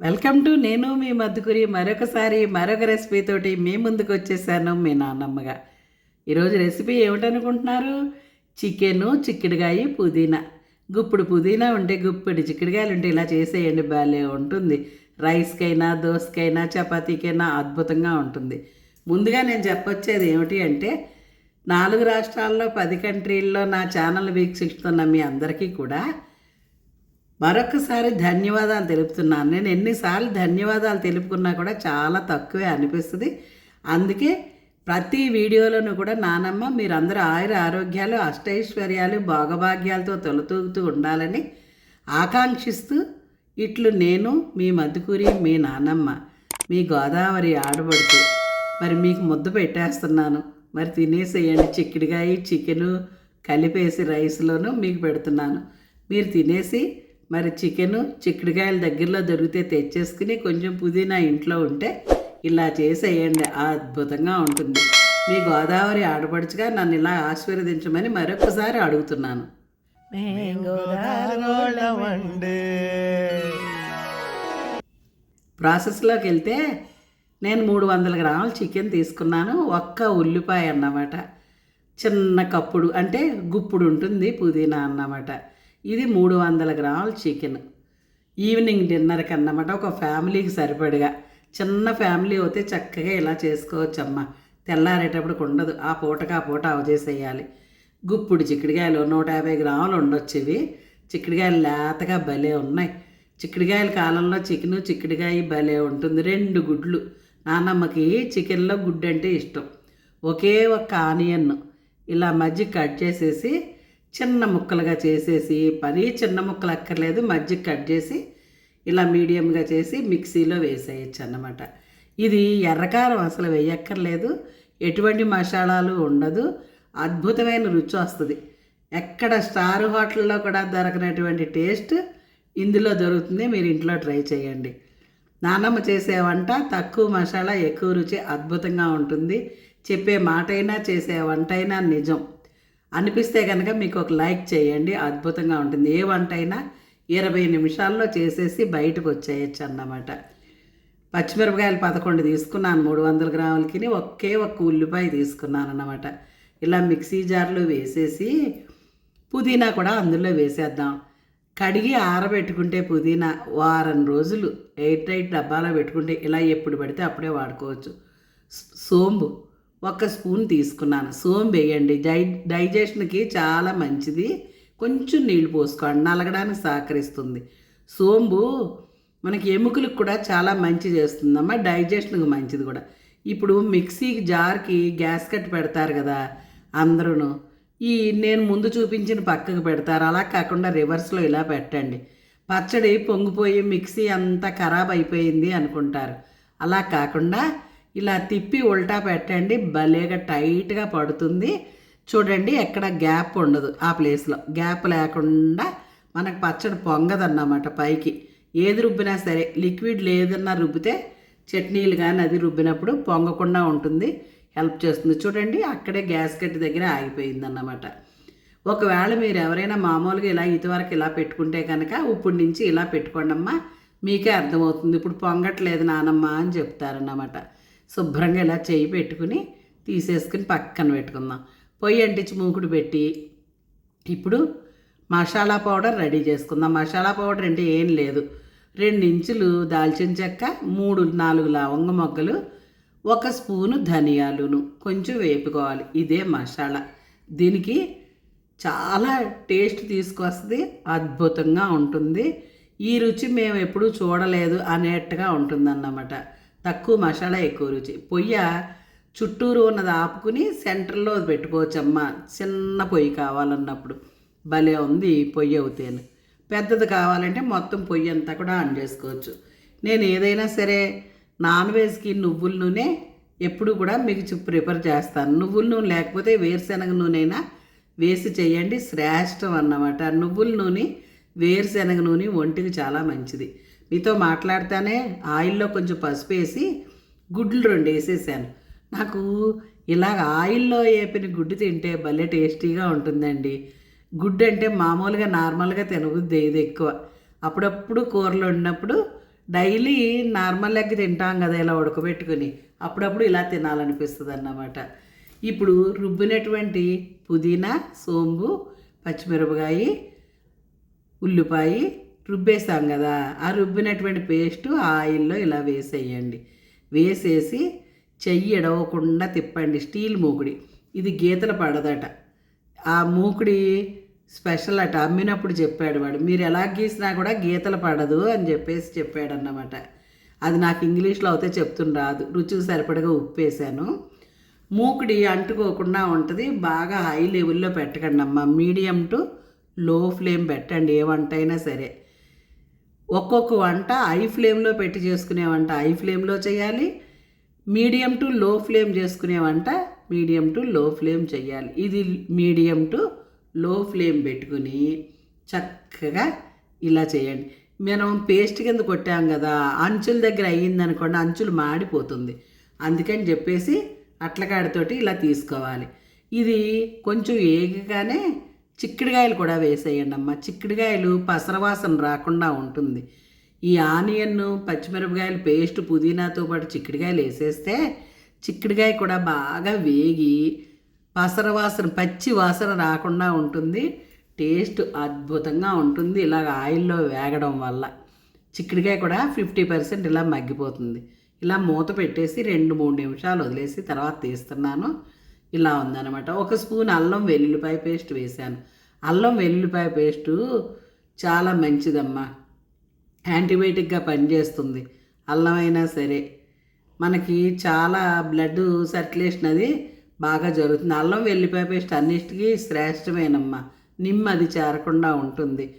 Welcome to నేను మీ మద్దుకురి మరొకసారి మరొక రెసిపీతోటి మీ ముందుకు వచ్చేసాను మీ నాన్నమ్మగా ఈరోజు రెసిపీ ఏమిటనుకుంటున్నారు? చికెను చిక్కుడుగాయ పుదీనా. గుప్పుడు పుదీనా ఉంటే గుప్పిడి చిక్కుడుగాయలు ఉంటే ఇలా చేసేయండి భలే ఉంటుంది. రైస్కైనా దోసకైనా చపాతీకైనా అద్భుతంగా ఉంటుంది. ముందుగా నేను చెప్పొచ్చేది ఏమిటి అంటే నాలుగు రాష్ట్రాల్లో పది కంట్రీల్లో నా ఛానల్ వీక్షిస్తున్న మీ అందరికీ కూడా మరొకసారి ధన్యవాదాలు తెలుపుతున్నాను. నేను ఎన్నిసార్లు ధన్యవాదాలు తెలుపుకున్నా కూడా చాలా తక్కువే అనిపిస్తుంది. అందుకే ప్రతి వీడియోలోనూ కూడా నానమ్మ మీరందరూ ఆయుర ఆరోగ్యాలు అష్టైశ్వర్యాలు భోగభాగ్యాలతో తొలతూగుతూ ఉండాలని ఆకాంక్షిస్తూ ఇట్లు నేను మీ మధుకూరి మీ నానమ్మ మీ గోదావరి ఆడబడుతూ మరి మీకు ముద్ద పెట్టేస్తున్నాను. మరి తినేసేయండి చిక్కుడుకాయ చికెను కలిపేసి రైస్లోనూ మీకు పెడుతున్నాను. మీరు తినేసి మరి చికెను చిక్కుడుకాయల దగ్గరలో దొరికితే తెచ్చేసుకుని కొంచెం పుదీనా ఇంట్లో ఉంటే ఇలా చేసేయండి. అద్భుతంగా ఉంటుంది. మీ గోదావరి ఆడపడుచుగా నన్ను ఇలా ఆశీర్వదించమని మరొకసారి అడుగుతున్నాను. ప్రాసెస్లోకి వెళ్తే నేను మూడు వందల గ్రాముల చికెన్ తీసుకున్నాను. ఒక్క ఉల్లిపాయ అన్నమాట. చిన్న కప్పుడు అంటే గుప్పుడు ఉంటుంది పుదీనా అన్నమాట. ఇది మూడు వందల గ్రాముల చికెన్. ఈవినింగ్ డిన్నర్కి అన్నమాట ఒక ఫ్యామిలీకి సరిపడగా. చిన్న ఫ్యామిలీ అయితే చక్కగా ఇలా చేసుకోవచ్చమ్మా. తెల్లారేటప్పుడు ఉండదు ఆ పూటకు ఆ పూట అవజేసేయాలి గుప్పుడు చిక్కుడుకాయలు నూట యాభై గ్రాములు ఉండొచ్చు ఇవి. చిక్కుడుకాయలు లేతగా భలే ఉన్నాయి. చిక్కుడుకాయల కాలంలో చికెను చిక్కుడుకాయ భలే ఉంటుంది. రెండు గుడ్లు. నాన్నమ్మకి చికెన్లో గుడ్డు అంటే ఇష్టం. ఒకే ఒక్క ఆనియన్ ఇలా మధ్య కట్ చేసేసి చిన్న ముక్కలుగా చేసేసి మరీ చిన్న ముక్కలు అక్కర్లేదు మధ్య కట్ చేసి ఇలా మీడియంగా చేసి మిక్సీలో వేసేయచ్చు అన్నమాట. ఇది ఎర్రకారం అసలు వేయక్కర్లేదు ఎటువంటి మసాలాలు ఉండదు అద్భుతమైన రుచి వస్తుంది. ఎక్కడ స్టార్ హోటల్లో కూడా దొరకనటువంటి టేస్ట్ ఇందులో దొరుకుతుంది మీరు ఇంట్లో ట్రై చేయండి. నానమ్మ చేసే వంట తక్కువ మసాలా ఎక్కువ రుచి అద్భుతంగా ఉంటుంది. చెప్పే మాట అయినా చేసే వంట అయినా నిజం. అనిపిస్తే కనుక మీకు ఒక లైక్ చేయండి. అద్భుతంగా ఉంటుంది. ఏ వంట అయినా ఇరవై నిమిషాల్లో చేసేసి బయటకు వచ్చేయచ్చు అన్నమాట. పచ్చిమిరపకాయలు పదకొండు తీసుకున్నాను. మూడు వందల గ్రాములకి ఒకే ఒక్క ఉల్లిపాయ తీసుకున్నాను అన్నమాట. ఇలా మిక్సీ జార్లో వేసేసి పుదీనా కూడా అందులో వేసేద్దాం. కడిగి ఆరబెట్టుకుంటే పుదీనా వారం రోజులు ఎయిట్ ఎయిట్ డబ్బాలో పెట్టుకుంటే ఇలా ఎప్పుడు పడితే అప్పుడే వాడుకోవచ్చు. సోంబు. ఒక స్పూన్ తీసుకున్నాను. సోంబు వేయండి. డై డైజెషన్కి చాలా మంచిది. కొంచెం నీళ్ళు పోసుకోండి. నలగడానికి సహకరిస్తుంది. సోంబు మనకి ఎముకలకు కూడా చాలా మంచి చేస్తుందమ్మా. డైజెషన్కి మంచిది కూడా. ఇప్పుడు మిక్సీ జార్కి గ్యాస్ కట్ పెడతారు కదా అందరూ ఈ నేను ముందు చూపించిన పక్కకు పెడతారు. అలా కాకుండా రివర్స్లో ఇలా పెట్టండి. పచ్చడి పొంగిపోయి మిక్సీ అంతా ఖరాబ్ అయిపోయింది అనుకుంటారు. అలా కాకుండా ఇలా తిప్పి ఉల్టా పెట్టండి భలేగా టైట్గా పడుతుంది. చూడండి ఎక్కడ గ్యాప్ ఉండదు ఆ ప్లేస్లో. గ్యాప్ లేకుండా మనకు పచ్చడి పొంగదన్నమాట పైకి. ఏది రుబ్బినా సరే లిక్విడ్ లేదన్నా రుబ్బితే చట్నీలు కానీ అది రుబ్బినప్పుడు పొంగకుండా ఉంటుంది హెల్ప్ చేస్తుంది. చూడండి అక్కడే గ్యాస్ కట్టి దగ్గర ఆగిపోయిందన్నమాట. ఒకవేళ మీరు ఎవరైనా మామూలుగా ఇలా ఇదివరకు ఇలా పెట్టుకుంటే కనుక ఇప్పుడు నుంచి ఇలా పెట్టుకోండమ్మా మీకే అర్థమవుతుంది. ఇప్పుడు పొంగట్లేదు నానమ్మ అని చెప్తారన్నమాట. శుభ్రంగా ఇలా చేయి పెట్టుకుని తీసేసుకుని పక్కన పెట్టుకుందాం. పొయ్యి అంటించి మూకుడు పెట్టి ఇప్పుడు మసాలా పౌడర్ రెడీ చేసుకుందాం. మసాలా పౌడర్ అంటే ఏం లేదు. రెండు ఇంచులు దాల్చిన చెక్క మూడు నాలుగు లవంగ మొగ్గలు ఒక స్పూను ధనియాలును కొంచెం వేపుకోవాలి. ఇదే మసాలా. దీనికి చాలా టేస్ట్ తీసుకొస్తుంది అద్భుతంగా ఉంటుంది. ఈ రుచి మేము ఎప్పుడూ చూడలేదు అనేట్టుగా ఉంటుందన్నమాట. తక్కువ మసాలా ఎక్కువ రుచి. పొయ్య చుట్టూరు ఉన్నది ఆపుకుని సెంటర్లో పెట్టుకోవచ్చమ్మా. చిన్న పొయ్యి కావాలన్నప్పుడు. భలే ఉంది పొయ్యి అవుతేను. పెద్దది కావాలంటే మొత్తం పొయ్యి అంతా కూడా ఆన్ చేసుకోవచ్చు. నేను ఏదైనా సరే నాన్ వెజ్కి నువ్వుల నూనె ఎప్పుడు కూడా మీకు ప్రిఫర్ ప్రిపేర్ చేస్తాను. నువ్వుల నూనె లేకపోతే వేరుశనగ నూనె అయినా వేసి చేయండి. శ్రేష్టం అన్నమాట. నువ్వుల నూనె వేరుశనగ నూనె ఒంటికి చాలా మంచిది. మీతో మాట్లాడితేనే ఆయిల్లో కొంచెం పసుపు వేసి గుడ్లు రెండు వేసేసాను. నాకు ఇలాగ ఆయిల్లో వేపిన గుడ్డు తింటే భలే టేస్టీగా ఉంటుందండి. గుడ్డు అంటే మామూలుగా నార్మల్గా తినబుద్ది ఇది ఎక్కువ. అప్పుడప్పుడు కూరలు వండినప్పుడు డైలీ నార్మల్ ఎగ్ తింటాం కదా ఇలా ఉడకబెట్టుకుని. అప్పుడప్పుడు ఇలా తినాలనిపిస్తుంది అన్నమాట ఇప్పుడు రుబ్బినటువంటి పుదీనా సోంబు పచ్చిమిరపకాయ ఉల్లిపాయ రుబ్బేసాం కదా ఆ రుబ్బినటువంటి పేస్ట్ ఆయిల్లో ఇలా వేసేయండి. వేసేసి చెయ్యి ఎడవకుండా తిప్పండి స్టీల్ మూకుడి. ఇది గీతలు పడదట ఆ మూకుడి స్పెషల్ అట అమ్మినప్పుడు చెప్పాడు వాడు. మీరు ఎలా గీసినా కూడా గీతలు పడదు అని చెప్పేసి చెప్పాడు అన్నమాట అది నాకు ఇంగ్లీష్లో అయితే చెప్తుని రాదు. రుచికి సరిపడగా ఉప్పు వేసాను మూకుడి అంటుకోకుండా ఉంటుంది. బాగా హై లెవెల్లో పెట్టకండి అమ్మ మీడియం టు లో ఫ్లేమ్ పెట్టండి ఏ వంట అయినా సరే. ఒక్కొక్క వంట హై ఫ్లేమ్లో పెట్టి చేసుకునే వంట హై ఫ్లేమ్లో చేయాలి. మీడియం టు లో ఫ్లేమ్ చేసుకునే వంట మీడియం టు లో ఫ్లేమ్ చేయాలి. ఇది మీడియం టు లో ఫ్లేమ్ పెట్టుకుని చక్కగా ఇలా చేయండి. మనం పేస్ట్ కింద కొట్టాం కదా అంచుల దగ్గర అయ్యిందనుకోండి అంచులు మాడిపోతుంది. అందుకని చెప్పేసి అట్లకాడతోటి ఇలా తీసుకోవాలి. ఇది కొంచెం ఏగగానే చిక్కుడుకాయలు కూడా వేసేయండి అమ్మ. చిక్కుడుకాయలు పసరవాసన రాకుండా ఉంటుంది. ఈ ఆనియన్ పచ్చిమిరపకాయలు పేస్ట్ పుదీనాతో పాటు చిక్కుడుకాయలు వేసేస్తే చిక్కుడుకాయ కూడా బాగా వేగి పసర వాసన పచ్చి వాసన రాకుండా ఉంటుంది. టేస్ట్ అద్భుతంగా ఉంటుంది. ఇలాగ ఆయిల్లో వేగడం వల్ల చిక్కుడుకాయ కూడా ఫిఫ్టీ పర్సెంట్ ఇలా మగ్గిపోతుంది. ఇలా మూత పెట్టేసి రెండు మూడు నిమిషాలు వదిలేసి తర్వాత తీస్తున్నాను. ఇలా ఉందన్నమాట. ఒక స్పూన్ అల్లం వెల్లుల్లిపాయ పేస్ట్ వేశాను. అల్లం వెల్లుల్లిపాయ పేస్టు చాలా మంచిదమ్మా. యాంటీబయాటిక్గా పనిచేస్తుంది. అల్లం అయినా సరే. మనకి చాలా బ్లడ్ సర్క్యులేషన్ అది బాగా జరుగుతుంది. అల్లం వెల్లిపాయ పేస్ట్ అన్నిటికీ శ్రేష్టమేనమ్మా. నిమ్మ అది చేరకుండా ఉంటుంది.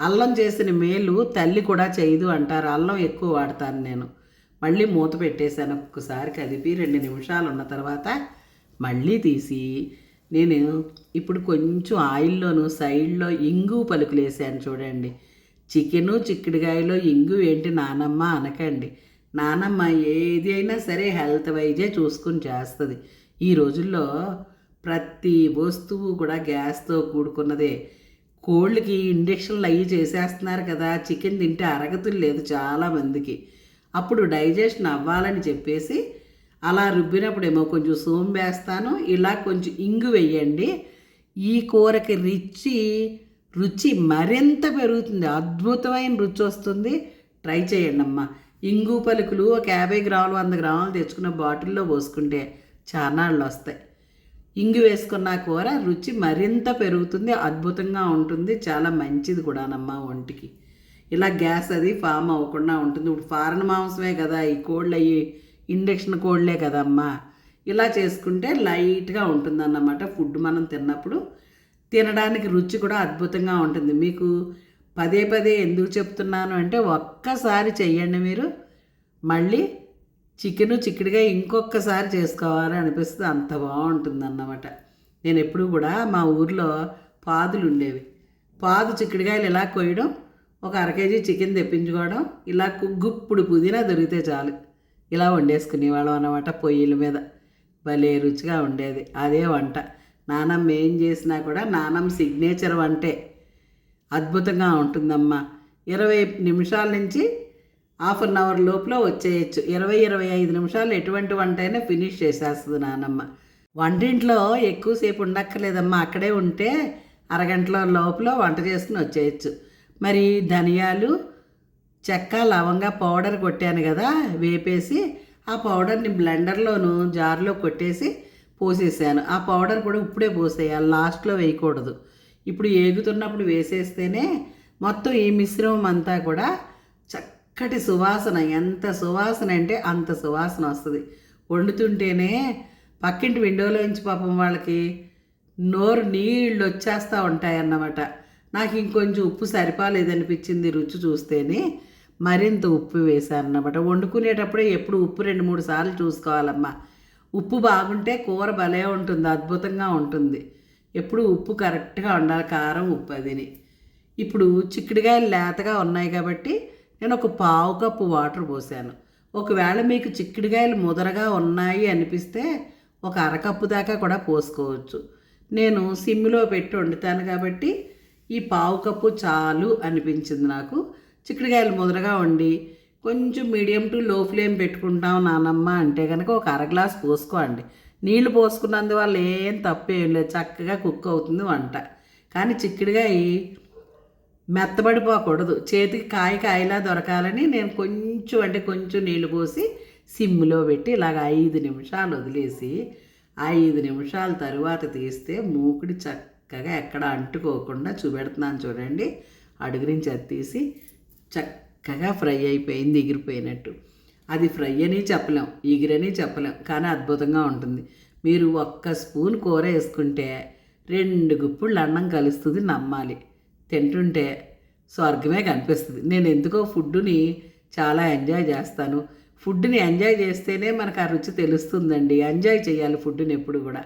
అల్లం చేసిన మేలు తల్లి కూడా చేయదు అంటారు. అల్లం ఎక్కువ వాడతాను నేను. మళ్ళీ మూత పెట్టేశాను. ఒక్కసారి కదిపి రెండు నిమిషాలు ఉన్న తర్వాత మళ్ళీ తీసి నేను ఇప్పుడు కొంచెం ఆయిల్లోను సైడ్లో ఇంగు పలుకులు వేసాను చూడండి. చికెను చిక్కుడుకాయలో ఇంగు ఏంటి నానమ్మ అనకండి. నానమ్మ ఏది అయినా సరే హెల్త్ వైజే చూసుకుని చేస్తుంది. ఈ రోజుల్లో ప్రతి వస్తువు కూడా గ్యాస్తో కూడుకున్నదే. కోళ్ళకి ఇండక్షన్లు అయ్యి చేసేస్తున్నారు కదా చికెన్ తింటే అరగతులు లేదు చాలామందికి. అప్పుడు డైజెషన్ అవ్వాలని చెప్పేసి అలా రుబ్బినప్పుడేమో కొంచెం సోం వేస్తాను. ఇలా కొంచెం ఇంగు వేయండి. ఈ కూరకి రుచి రుచి మరింత పెరుగుతుంది. అద్భుతమైన రుచి వస్తుంది. ట్రై చేయండి అమ్మ. ఇంగు పలుకులు ఒక యాభై గ్రాములు వంద గ్రాములు తెచ్చుకున్న బాటిల్లో పోసుకుంటే చానాళ్ళు వస్తాయి. ఇంగు వేసుకున్న కూర రుచి మరింత పెరుగుతుంది అద్భుతంగా ఉంటుంది. చాలా మంచిది కూడానమ్మా ఒంటికి. ఇలా గ్యాస్ అది ఫామ్ అవ్వకుండా ఉంటుంది. ఇప్పుడు ఫారెన్ మాంసమే కదా ఈ కోళ్ళు అయ్యి ఇండక్షన్ కోళ్ళే కదమ్మా. ఇలా చేసుకుంటే లైట్గా ఉంటుందన్నమాట ఫుడ్ మనం తిన్నప్పుడు. తినడానికి రుచి కూడా అద్భుతంగా ఉంటుంది. మీకు పదే పదే ఎందుకు చెప్తున్నాను అంటే ఒక్కసారి చెయ్యండి మీరు. మళ్ళీ చికెను చిక్కుడుగా ఇంకొకసారి చేసుకోవాలి అనిపిస్తుంది. అంత బాగుంటుంది అన్నమాట నేను ఎప్పుడు కూడా మా ఊర్లో పాదులు ఉండేవి. పాదు చిక్కుడుకాయలు ఇలా కొయ్యడం ఒక అర కేజీ చికెన్ తెప్పించుకోవడం ఇలా గుప్పుడు పుదీనా దొరికితే చాలు. ఇలా వండేసుకునేవాళ్ళం అన్నమాట పొయ్యిల మీద. భలే రుచిగా ఉండేది. అదే వంట. నానమ్మ ఏం చేసినా కూడా నానమ్మ సిగ్నేచర్ వంటే. అద్భుతంగా ఉంటుందమ్మా. ఇరవై నిమిషాల నుంచి హాఫ్ అన్ అవర్ లోపల వచ్చేయచ్చు. ఇరవై ఇరవై ఐదు నిమిషాలు ఎటువంటి వంట అయినా ఫినిష్ చేసేస్తుంది నానమ్మ. వంటింట్లో ఎక్కువసేపు ఉండక్కర్లేదమ్మా. అక్కడే ఉంటే అరగంటలో లోపల వంట చేసుకుని వచ్చేయచ్చు. మరి ధనియాలు చెక్క లవంగా పౌడర్ కొట్టాను కదా వేపేసి ఆ పౌడర్ని బ్లెండర్లోను జార్లో కొట్టేసి పోసేసాను. ఆ పౌడర్ కూడా ఇప్పుడే పోసేయాలి లాస్ట్లో వేయకూడదు. ఇప్పుడు ఏగుతున్నప్పుడు వేసేస్తేనే మొత్తం ఈ మిశ్రమం అంతా కూడా చక్కటి సువాసన ఎంత సువాసన అంటే అంత సువాసన వస్తుంది. వండుతుంటేనే పక్కింటి విండోలోంచి పాపం వాళ్ళకి నోరు నీళ్ళు వచ్చేస్తూ ఉంటాయన్నమాట. నాకు ఇంకొంచెం ఉప్పు సరిపోలేదనిపించింది రుచి చూస్తేనే. మరింత ఉప్పు వేశాను అన్నమాట వండుకునేటప్పుడే ఎప్పుడు ఉప్పు రెండు మూడు సార్లు చూసుకోవాలమ్మా. ఉప్పు బాగుంటే కూర భలే ఉంటుంది అద్భుతంగా ఉంటుంది. ఎప్పుడు ఉప్పు కరెక్ట్గా ఉండాలి కారం ఉప్పు అదిని ఇప్పుడు చిక్కుడుకాయలు లేతగా ఉన్నాయి కాబట్టి నేను ఒక పావు కప్పు వాటర్ పోసాను. ఒకవేళ మీకు చిక్కుడుకాయలు ముదరగా ఉన్నాయి అనిపిస్తే ఒక అరకప్పు దాకా కూడా పోసుకోవచ్చు. నేను సిమ్లో పెట్టి వండుతాను కాబట్టి ఈ పావు కప్పు చాలు అనిపించింది నాకు. చిక్కుడుకాయలు ముదరగా వండి కొంచెం మీడియం టు లో ఫ్లేమ్ పెట్టుకుంటాం నానమ్మ అంటే కనుక ఒక అర గ్లాస్ పోసుకోండి. నీళ్ళు పోసుకున్నందువల్ల ఏం తప్పేం లేదు. చక్కగా కుక్ అవుతుంది వంట. కానీ చిక్కుడుగా మెత్తబడిపోకూడదు. చేతికి కాయ కాయలా దొరకాలని నేను కొంచెం అంటే కొంచెం నీళ్ళు పోసి సిమ్లో పెట్టి ఇలాగ ఐదు నిమిషాలు వదిలేసి ఐదు నిమిషాల తరువాత తీస్తే మూకుడి చక్కగా ఎక్కడ అంటుకోకుండా చూపెడుతున్నాను చూడండి. అడుగు నుంచి అది తీసి చక్కగా ఫ్రై అయిపోయింది ఎగిరిపోయినట్టు. అది ఫ్రై అని చెప్పలేం ఎగిరని చెప్పలేం కానీ అద్భుతంగా ఉంటుంది. మీరు ఒక్క స్పూన్ కూర వేసుకుంటే రెండు గుప్పుళ్ళు అన్నం కలుస్తుంది నమ్మాలి. తింటుంటే స్వర్గమే కనిపిస్తుంది. నేను ఎందుకో ఫుడ్ని చాలా ఎంజాయ్ చేస్తాను. ఫుడ్ని ఎంజాయ్ చేస్తేనే మనకు ఆ రుచి తెలుస్తుందండి. ఎంజాయ్ చేయాలి ఫుడ్ని ఎప్పుడు కూడా.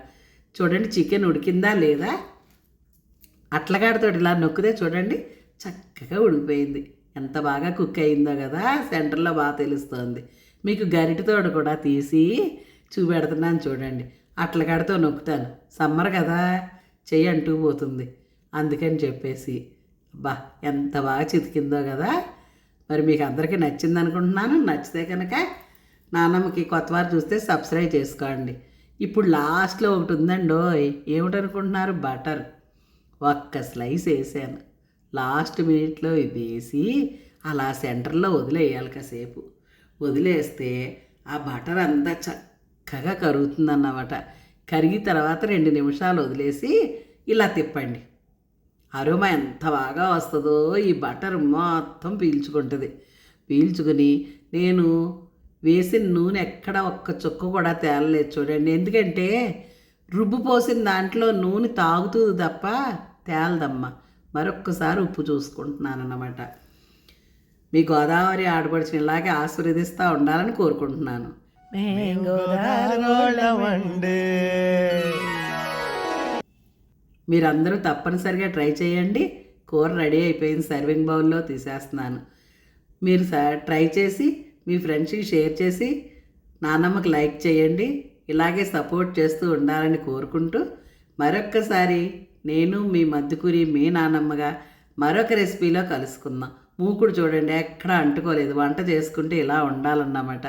చూడండి చికెన్ ఉడికిందా లేదా? అట్లగాడితో ఇలా నొక్కితే చూడండి చక్కగా ఉడికిపోయింది. ఎంత బాగా కుక్ అయిందో కదా సెంటర్లో బాగా తెలుస్తోంది. మీకు గరిటితోడు కూడా తీసి చూపెడుతున్నాను చూడండి. అట్లగాడితో నొక్కుతాను. సమ్మర్ కదా చెయ్యి అంటూ పోతుంది. అందుకని చెప్పేసి బా ఎంత బాగా చితికిందో కదా. మరి మీకు అందరికీ నచ్చింది అనుకుంటున్నాను. నచ్చితే కనుక నాన్నమ్మకి కొత్తవారు చూస్తే సబ్స్క్రైబ్ చేసుకోండి. ఇప్పుడు లాస్ట్లో ఒకటి ఉందండో ఏమిటనుకుంటున్నారు? బటర్. ఒక్క స్లైస్ వేసాను. లాస్ట్ మినిట్లో ఇది వేసి అలా సెంటర్లో వదిలేయాలి కాసేపు. వదిలేస్తే ఆ బటర్ అంతా చక్కగా కరుగుతుందన్నమాట. కరిగి తర్వాత రెండు నిమిషాలు వదిలేసి ఇలా తిప్పండి. అరుమ ఎంత బాగా వస్తుందో ఈ బటర్ మొత్తం పీల్చుకుంటుంది. పీల్చుకుని నేను వేసిన నూనె ఎక్కడ ఒక్క చుక్క కూడా తేలలేదు చూడండి. ఎందుకంటే రుబ్బు పోసిన దాంట్లో నూనె తాగుతుంది తప్ప తేలదమ్మా. మరొక్కసారి ఉప్పు చూసుకుంటున్నాను అన్నమాట మీ గోదావరి ఆడపడిచిన ఇలాగే ఆశీర్వదిస్తూ ఉండాలని కోరుకుంటున్నాను. మీరందరూ తప్పనిసరిగా ట్రై చేయండి. కూర రెడీ అయిపోయింది సర్వింగ్ బౌల్లో తీసేస్తున్నాను. మీరు ట్రై చేసి మీ ఫ్రెండ్స్కి షేర్ చేసి నాన్నమ్మకి లైక్ చేయండి. ఇలాగే సపోర్ట్ చేస్తూ ఉండాలని కోరుకుంటూ మరొక్కసారి నేను మీ మద్దుకూరి మీ నాన్నమ్మగా మరొక రెసిపీలో కలుసుకుందాం. మూకుడు చూడండి ఎక్కడ అంటుకోలేదు. వంట చేసుకుంటే ఇలా ఉండాలన్నమాట.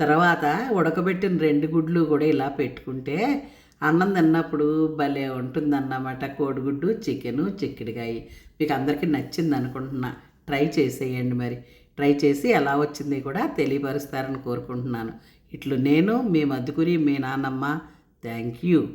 తర్వాత ఉడకబెట్టిన రెండు గుడ్లు కూడా ఇలా పెట్టుకుంటే అన్నం తిన్నప్పుడు భలే ఉంటుందన్నమాట. కోడిగుడ్డు చికెను చిక్కిడికాయ. మీకు అందరికీ నచ్చింది అనుకుంటున్నా. ట్రై చేసేయండి మరి. ట్రై చేసి ఎలా వచ్చింది కూడా తెలియపరుస్తారని కోరుకుంటున్నాను. ఇట్లు నేను మీ మధుకురి మీ నాన్నమ్మ థ్యాంక్ యూ.